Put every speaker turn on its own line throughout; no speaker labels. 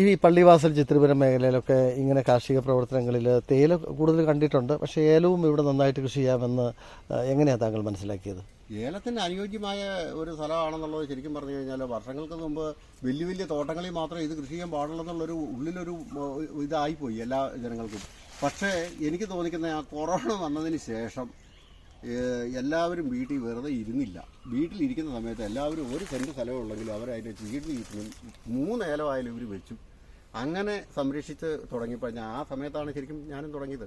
ഈ പള്ളിവാസൽ ചിത്രപുരം മേഖലയിലൊക്കെ ഇങ്ങനെ കാർഷിക പ്രവർത്തനങ്ങളിൽ തേയില കൂടുതൽ കണ്ടിട്ടുണ്ട്. പക്ഷേ ഏലവും ഇവിടെ നന്നായിട്ട് കൃഷി ചെയ്യാമെന്ന് എങ്ങനെയാണ് താങ്കൾ മനസ്സിലാക്കിയത്?
ഏലത്തിന് അനുയോജ്യമായ ഒരു സ്ഥലമാണെന്നുള്ളത് ശരിക്കും പറഞ്ഞു കഴിഞ്ഞാൽ വർഷങ്ങൾക്ക് മുമ്പ് വലിയ വലിയ തോട്ടങ്ങളിൽ മാത്രമേ ഇത് കൃഷി ചെയ്യാൻ പാടുള്ളൂ എന്നുള്ളൊരു ഉള്ളിലൊരു ഇതായിപ്പോയി എല്ലാ ജനങ്ങൾക്കും. പക്ഷേ എനിക്ക് തോന്നിക്കുന്ന ആ കൊറോണ വന്നതിന് ശേഷം എല്ലാവരും വീട്ടിൽ വെറുതെ ഇരുന്നില്ല. വീട്ടിലിരിക്കുന്ന സമയത്ത് എല്ലാവരും ഒരു സെന്റ് സ്ഥലമേ ഉള്ളെങ്കിലും അവരതിന്റെ വീട്ടിൽ ഇരുന്ന് മൂന്ന് ഏലമായാലും ഇവർ വെച്ചു. അങ്ങനെ സംരക്ഷിച്ച് തുടങ്ങിയപ്പോൾ ഞാൻ ആ സമയത്താണ് ശരിക്കും ഞാനും തുടങ്ങിയത്.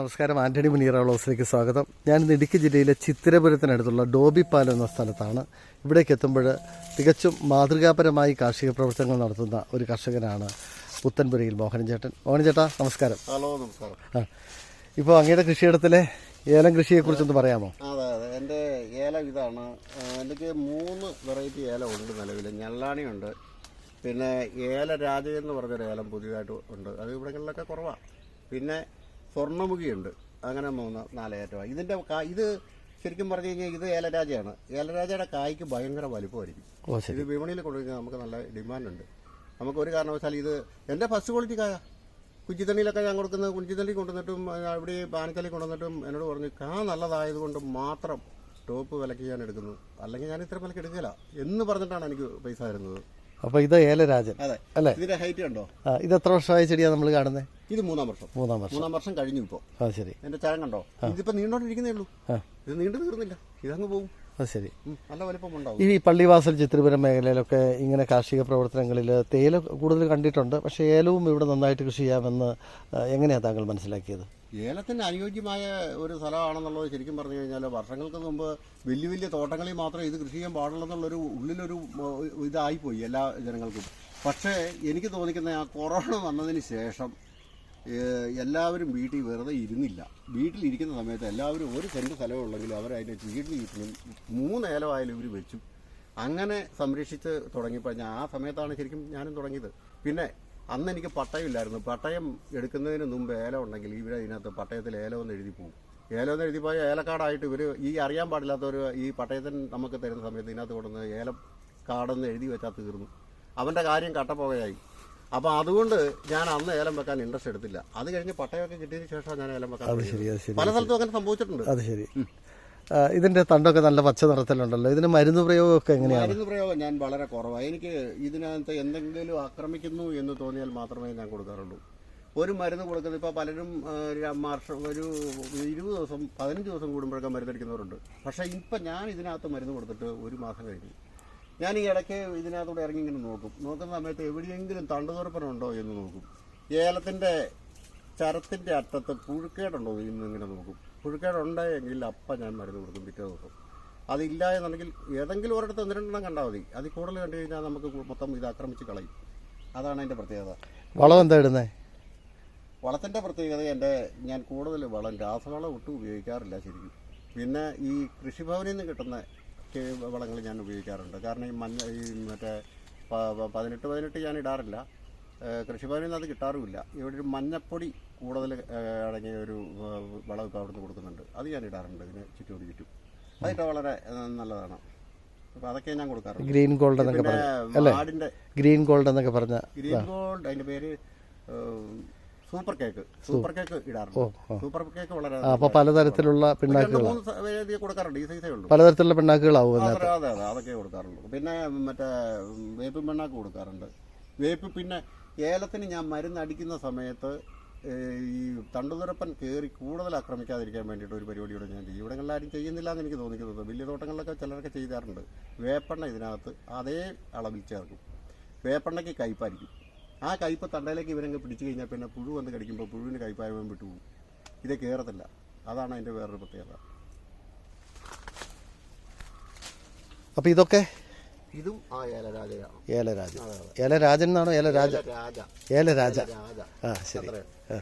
നമസ്കാരം. ആന്റണി മുനീറ ഹൗസിലേക്ക് സ്വാഗതം. ഞാൻ ഇന്ന് ഇടുക്കി ജില്ലയിലെ ചിത്തിരപുരത്തിനടുത്തുള്ള ഡോബിപ്പാലം എന്ന സ്ഥലത്താണ് ഇവിടേക്ക് എത്തുമ്പോൾ തികച്ചും മാതൃകാപരമായി കാർഷിക പ്രവർത്തനങ്ങൾ നടത്തുന്ന ഒരു കർഷകനാണ് പുത്തൻപുരയിൽ മോഹനൻചേട്ടൻ മോഹനൻചേട്ടാ നമസ്കാരം.
ഹലോ നമസ്കാരം.
ഇപ്പോൾ അങ്ങയുടെ കൃഷിയിടത്തിലെ ഏലം കൃഷിയെക്കുറിച്ചൊന്ന് പറയാമോ?
അതെ അതെ. എന്റെ ഏലം ഇതാണ്. എനിക്ക് മൂന്ന് വെറൈറ്റി ഏലം ഉണ്ട് നിലവിൽ. ഞെള്ളാണിയുണ്ട്. പിന്നെ ഏല രാജ എന്ന് പറഞ്ഞൊരു ഏലം പുതിയതായിട്ട് ഉണ്ട്. അത് ഇവിടങ്ങളിലൊക്കെ കുറവാണ് പിന്നെ സ്വർണമുഖിയുണ്ട്. അങ്ങനെ മൂന്ന് നാല് ഏറ്റവും. ഇതിന്റെ ഇത് ശരിക്കും പറഞ്ഞു കഴിഞ്ഞാൽ ഇത് ഏലരാജയാണ്. ഏലരാജയുടെ കായ്ക്ക് ഭയങ്കര വലുപ്പമായിരിക്കും. ഇത് വിപണിയിൽ കൊണ്ടുവരുന്നത് നമുക്ക് നല്ല ഡിമാൻഡുണ്ട്. നമുക്ക് ഒരു കാരണവശാൽ ഇത് എന്റെ ഫസ്റ്റ് ക്വാളിറ്റി കായ. കുഞ്ചിത്തണ്ണിയിലൊക്കെ ഞാൻ കൊടുക്കുന്നത് കുഞ്ചിത്തണ്ണി കൊണ്ടുവന്നിട്ടും അവിടെ പാനക്കല്ലി കൊണ്ടുവന്നിട്ടും എന്നോട് പറഞ്ഞു കാ നല്ലതായതുകൊണ്ട് മാത്രം ടോപ്പ് വിലക്ക് ഞാൻ എടുക്കുന്നു. അല്ലെങ്കിൽ ഞാൻ ഇത്ര വിലക്ക് എടുക്കില്ല. എന്ന് പറഞ്ഞിട്ടാണ് എനിക്ക് പൈസ തരുന്നത്.
അപ്പോൾ ഇത് ഏലരാജൻ.
അതെ.
അല്ലേ?
ഇതിന്റെ ഹൈറ്റ് കണ്ടോ?
ആ, ഇത് എത്ര വർഷമായ ചെടിയാണ് നമ്മൾ കാണുന്നത്
ഇത് മൂന്നാം വർഷം.
മൂന്നാം വർഷം.
മൂന്നാം വർഷം കഴിഞ്ഞു
ഇപ്പോ. ശരി.
എന്റെ ചരം കണ്ടോ? ഇതിപ്പോ നീണ്ടോണ്ടിരിക്കുന്നേ ഉള്ളൂ. ഇത് നീണ്ടു തീർന്നില്ല. ഇതങ്ങ് പോകും
അത് ശരി.
നല്ല വലിപ്പമുണ്ടാവും
ഈ പള്ളിവാസൽ ചിത്രപുരം മേഖലയിലൊക്കെ ഇങ്ങനെ കാർഷിക പ്രവർത്തനങ്ങളിൽ തേയില കൂടുതൽ കണ്ടിട്ടുണ്ട്. പക്ഷേ ഏലവും ഇവിടെ നന്നായിട്ട് കൃഷി ചെയ്യാമെന്ന് എങ്ങനെയാണ് താങ്കൾ മനസ്സിലാക്കിയത്?
ഏലത്തിന് അനുയോജ്യമായ ഒരു സ്ഥലമാണെന്നുള്ളത് ശരിക്കും പറഞ്ഞു കഴിഞ്ഞാൽ വർഷങ്ങൾക്ക് മുമ്പ് വലിയ വലിയ തോട്ടങ്ങളിൽ മാത്രമേ ഇത് കൃഷി ചെയ്യാൻ പാടുള്ളതെന്നുള്ളൊരു ഉള്ളിലൊരു ഇതായിപ്പോയി എല്ലാ ജനങ്ങൾക്കും. പക്ഷേ എനിക്ക് തോന്നിക്കുന്ന ആ കൊറോണ വന്നതിന് ശേഷം എല്ലാവരും വീട്ടിൽ വെറുതെ ഇരുന്നില്ല. വീട്ടിലിരിക്കുന്ന സമയത്ത് എല്ലാവരും ഒരു സെന്റ് സ്ഥലമേ ഉള്ളെങ്കിലും അവരതിന്റെ വീട്ടിൽ വീട്ടിലും മൂന്ന് ഏലമായാലും ഇവർ വെച്ചു. അങ്ങനെ സംരക്ഷിച്ച് തുടങ്ങിയപ്പോൾ ഞാൻ ആ സമയത്താണ് ശരിക്കും ഞാനും തുടങ്ങിയത്. പിന്നെ അന്ന് എനിക്ക് പട്ടയമില്ലായിരുന്നു. പട്ടയം എടുക്കുന്നതിന് മുമ്പ് ഏലം ഉണ്ടെങ്കിൽ ഇവിടെ ഇതിനകത്ത് പട്ടയത്തിൽ ഏലം എന്ന് എഴുതി പോകും ഏലം എന്ന് എഴുതി പോയാൽ ഏലക്കാടായിട്ട് ഇവർ ഈ അറിയാൻ പാടില്ലാത്തവർ ഈ പട്ടയത്തിന് നമുക്ക് തരുന്ന സമയത്ത് ഇതിനകത്ത് കൊടുന്ന് ഏലം കാടെന്ന് എഴുതി വെച്ചാൽ തീർന്നു. അവന്റെ കാര്യം കട്ടപ്പോകയായി. അപ്പോൾ അതുകൊണ്ട് ഞാൻ അന്ന് ഏലം വെക്കാൻ ഇൻട്രസ്റ്റ് എടുത്തില്ല. അത് കഴിഞ്ഞ് പട്ടയമൊക്കെ കിട്ടിയതിന് ശേഷം ഞാൻ ഏലം വെക്കാൻ
അത് ശരി അത് ശരി
പല സ്ഥലത്തും അങ്ങനെ സംഭവിച്ചിട്ടുണ്ട്.
അത് ശരി. ഇതിന്റെ തണ്ടൊക്കെ നല്ല പച്ച നിറത്തിലുണ്ടല്ലോ. ഇതിന് മരുന്ന് പ്രയോഗമൊക്കെ എങ്ങനെയാണ്?
മരുന്ന് പ്രയോഗം ഞാൻ വളരെ കുറവാണ് എനിക്ക് ഇതിനകത്ത് എന്തെങ്കിലും ആക്രമിക്കുന്നു എന്ന് തോന്നിയാൽ മാത്രമേ ഞാൻ കൊടുക്കാറുള്ളൂ. ഒരു മരുന്ന് കൊടുക്കുന്നത് ഇപ്പോൾ പലരും മാർഷം ഒരു ഇരുപത് ദിവസം പതിനഞ്ച് ദിവസം കൂടുമ്പോഴൊക്കെ മരുന്നടിക്കുന്നവരുണ്ട് പക്ഷേ ഇപ്പം ഞാൻ ഇതിനകത്ത് മരുന്ന് കൊടുത്തിട്ട് ഒരു മാസം കഴിഞ്ഞു. ഞാൻ ഈ ഇടയ്ക്ക് ഇതിനകത്തൂടെ ഇറങ്ങി ഇങ്ങനെ നോക്കും. നോക്കുന്ന സമയത്ത് എവിടെയെങ്കിലും തണ്ടുതുറപ്പനുണ്ടോ എന്ന് നോക്കും. ഏലത്തിന്റെ ചരത്തിന്റെ അറ്റത്ത് പുഴുക്കേടുണ്ടോ എന്ന് ഇങ്ങനെ നോക്കും. പുഴുക്കേടുണ്ട് എങ്കിൽ അപ്പം ഞാൻ മരുന്ന് കൊടുക്കും പിറ്റേ ദിവസം. അതില്ല എന്നുണ്ടെങ്കിൽ ഏതെങ്കിലും ഒരിടത്ത് ഒന്ന് രണ്ടെണ്ണം കണ്ടാൽ മതി. അതിൽ കൂടുതൽ കണ്ടു കഴിഞ്ഞാൽ നമുക്ക് മൊത്തം ഇത് ആക്രമിച്ച് കളയും. അതാണ് അതിന്റെ പ്രത്യേകത.
വളം എന്താ ഇടുന്നത്
വളത്തിന്റെ പ്രത്യേകത എന്റെ ഞാൻ കൂടുതൽ വളം രാസവളം ഒട്ടും ഉപയോഗിക്കാറില്ല ശരിക്കും. പിന്നെ ഈ കൃഷിഭവനിൽ നിന്ന് കിട്ടുന്ന വളങ്ങൾ ഞാൻ ഉപയോഗിക്കാറുണ്ട്. കാരണം ഈ മഞ്ഞ ഈ മറ്റേ പതിനെട്ട് പതിനെട്ട് ഞാൻ ഇടാറില്ല. കൃഷിഭവനിൽ നിന്ന് അത് കിട്ടാറുമില്ല. ഇവിടെ ഒരു മഞ്ഞപ്പൊടി കൂടുതൽ അടങ്ങിയ ഒരു വളം ഇപ്പോൾ അവിടുന്ന് കൊടുക്കുന്നുണ്ട്. അത് ഞാൻ ഇടാറുണ്ട് ഇതിന് ചുറ്റോട് ചുറ്റും. അതൊക്കെ വളരെ നല്ലതാണ്. അപ്പോൾ അതൊക്കെ ഞാൻ കൊടുക്കാറുണ്ട്.
ഗ്രീൻ ഗോൾഡ് എന്നൊക്കെ പറഞ്ഞ.
മാടിന്റെ
ഗ്രീൻ ഗോൾഡ് എന്നൊക്കെ പറഞ്ഞ
ഗ്രീൻ ഗോൾഡ് അതിന്റെ പേര് സൂപ്പർ കേക്ക് സൂപ്പർ കേക്ക് ഇടാറുണ്ട്. സൂപ്പർ കേക്ക് വളരെ
അപ്പൊ പലതരത്തിലുള്ള പിണ്ണാക്കുകൾ
കൊടുക്കാറുണ്ട് ഈ സൈസേ ഉള്ളൂ.
പലതരത്തിലുള്ള പിണ്ണാക്കുകളാവും
അതെ അതെ അതൊക്കെ കൊടുക്കാറുള്ളൂ പിന്നെ മറ്റേ വേപ്പ് പിണ്ണാക്ക് കൊടുക്കാറുണ്ട്. വേപ്പ് പിന്നെ ഏലത്തിന് ഞാൻ മരുന്ന് അടിക്കുന്ന സമയത്ത് ഈ തണ്ടുതുരപ്പൻ കയറി കൂടുതൽ ആക്രമിക്കാതിരിക്കാൻ വേണ്ടിയിട്ട് ഒരു പരിപാടിയോടെ ഞാൻ ചെയ്യും. ഇവിടങ്ങളിൽ ആരും ചെയ്യുന്നില്ല എന്ന് എനിക്ക് തോന്നിക്കുന്നത്. വലിയ തോട്ടങ്ങളിലൊക്കെ ചിലരൊക്കെ ചെയ്താറുണ്ട്. വേപ്പെണ്ണ ഇതിനകത്ത് അതേ അളവിൽ ചേർക്കും. വേപ്പെണ്ണയ്ക്ക് കയ്പായിരിക്കും. ആ കയ്പ് തണ്ടയിലേക്ക് ഇവരങ്ങ് പിടിച്ചു കഴിഞ്ഞാൽ പിന്നെ പുഴു വന്ന് കടിക്കുമ്പോൾ പുഴുവിന് കയ്പായവൻ വിട്ടുപോകും ഇത് കയറത്തില്ല അതാണ് അതിന്റെ വേറൊരു പ്രത്യേകത.
അപ്പോൾ ഇതൊക്കെ?
ഇതും ആ ഏലരാജയാണ്.
ഏലരാജൻ. ഏലരാജൻ എന്നാണോ? ഏലരാജ.
രാജ
ഏലരാജ.
രാജ
ആ ശരി.
അത്രേ.
ആ,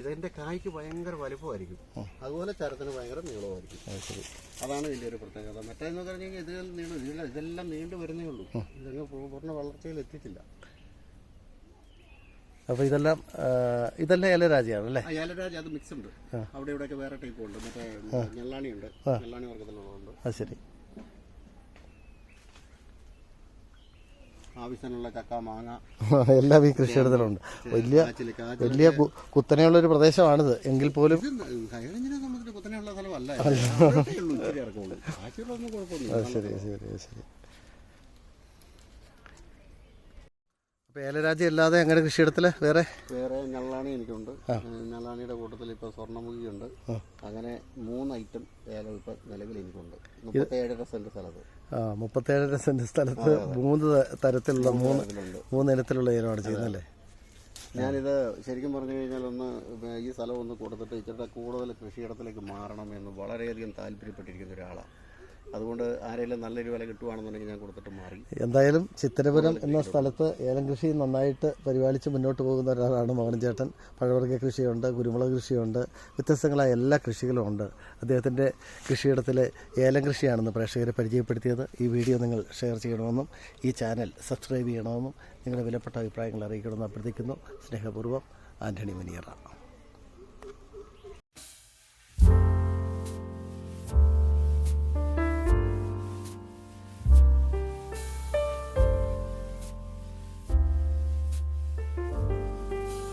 ഇതിന്റെ കായ്ക്ക് ഭയങ്കര വലുപ്പമായിരിക്കും. അതുപോലെ ചരത്തിന് ഭയങ്കര നീളമായിരിക്കും.
ആ, ശരി.
അതാണ് ഇതിന്റെ ഒരു പ്രത്യേകത. മറ്റേന്ന് പറഞ്ഞു കഴിഞ്ഞാൽ ഇതിൽ നീണ്ടു ഇതെല്ലാം ഇതെല്ലാം നീണ്ടു വരുന്നേ ഉള്ളൂ. ഇതങ്ങ് പൂ- പൂർണ വളർച്ചയിൽ എത്തിയിട്ടില്ല.
അപ്പോൾ ഇതെല്ലാം ഇതെല്ലാം ഏലരാജയാണ് അല്ലേ?
അത് മിക്സ് ഉണ്ട്. അവിടെ ഇവിടെയൊക്കെ വേറെ ടൈപ്പ് ഉണ്ട്. മറ്റേ ഞെള്ളാണി ഉണ്ട്. ഞെള്ളാണി വർഗത്തിലുള്ളതുണ്ട്
അത് ശരി
ആവശ്യത്തിനുള്ള ചക്ക മാങ്ങ.
എല്ലാം ഈ കൃഷിയിടത്തിലുണ്ട്. വലിയ
കുത്തനെയുള്ള ഒരു
വലിയ കുത്തനെയുള്ള ഒരു പ്രദേശമാണിത്. എങ്കിൽ പോലും
സംബന്ധിച്ച് കുത്തനെയുള്ള സ്ഥലമല്ല.
ശരി ശരി ശരി അപ്പോൾ ഏലരാജ അല്ലാതെ അങ്ങനെ കൃഷിയിടത്തിൽ വേറെ?
വേറെ ഞള്ളാണി എനിക്കുണ്ട്. ഞള്ളാണിയുടെ കൂട്ടത്തിൽ ഇപ്പോൾ സ്വർണമുഖിയുണ്ട് അങ്ങനെ മൂന്ന് ഐറ്റം ഏലം ഇപ്പം നിലവിൽ എനിക്കുണ്ട്. മുപ്പത്തേഴര സെന്റ് സ്ഥലത്ത്.
ആ മുപ്പത്തേഴര സെന്റ് സ്ഥലത്ത് മൂന്ന് തരത്തിലുള്ള മൂന്ന് മൂന്ന് ഇനത്തിലുള്ള ഏലമാണ് ചെയ്യുന്നല്ലേ
ഞാനിത് ശരിക്കും പറഞ്ഞു കഴിഞ്ഞാൽ ഒന്ന് ഈ സ്ഥലം ഒന്ന് കൊടുത്തിട്ട് ഇച്ചിരി കൂടുതൽ കൃഷിയിടത്തിലേക്ക് മാറണം എന്ന് വളരെയധികം താല്പര്യപ്പെട്ടിരിക്കുന്ന ഒരാളാണ് അതുകൊണ്ട് ആരെങ്കിലും നല്ലൊരു വില കിട്ടുവാണെന്നുണ്ടെങ്കിൽ ഞാൻ കൊടുത്തിട്ട് മാറി.
എന്തായാലും ചിത്തരപുരം എന്ന സ്ഥലത്ത് ഏലം കൃഷി നന്നായിട്ട് പരിപാലിച്ച് മുന്നോട്ട് പോകുന്ന ഒരാളാണ് മോഹൻചേട്ടൻ. പഴവർഗ കൃഷിയുണ്ട് കുരുമുളക് കൃഷിയുണ്ട് വ്യത്യസ്തങ്ങളായ എല്ലാ കൃഷികളും ഉണ്ട്. അദ്ദേഹത്തിന്റെ കൃഷിയിടത്തിലെ ഏലം കൃഷിയാണെന്ന് പ്രേക്ഷകരെ പരിചയപ്പെടുത്തിയത് ഈ വീഡിയോ നിങ്ങൾ ഷെയർ ചെയ്യണമെന്നും ഈ ചാനൽ സബ്സ്ക്രൈബ് ചെയ്യണമെന്നും നിങ്ങളുടെ വിലപ്പെട്ട അഭിപ്രായങ്ങൾ അറിയിക്കണമെന്ന് അഭ്യർത്ഥിക്കുന്നു. സ്നേഹപൂർവം ആന്റണി മുനിയറ.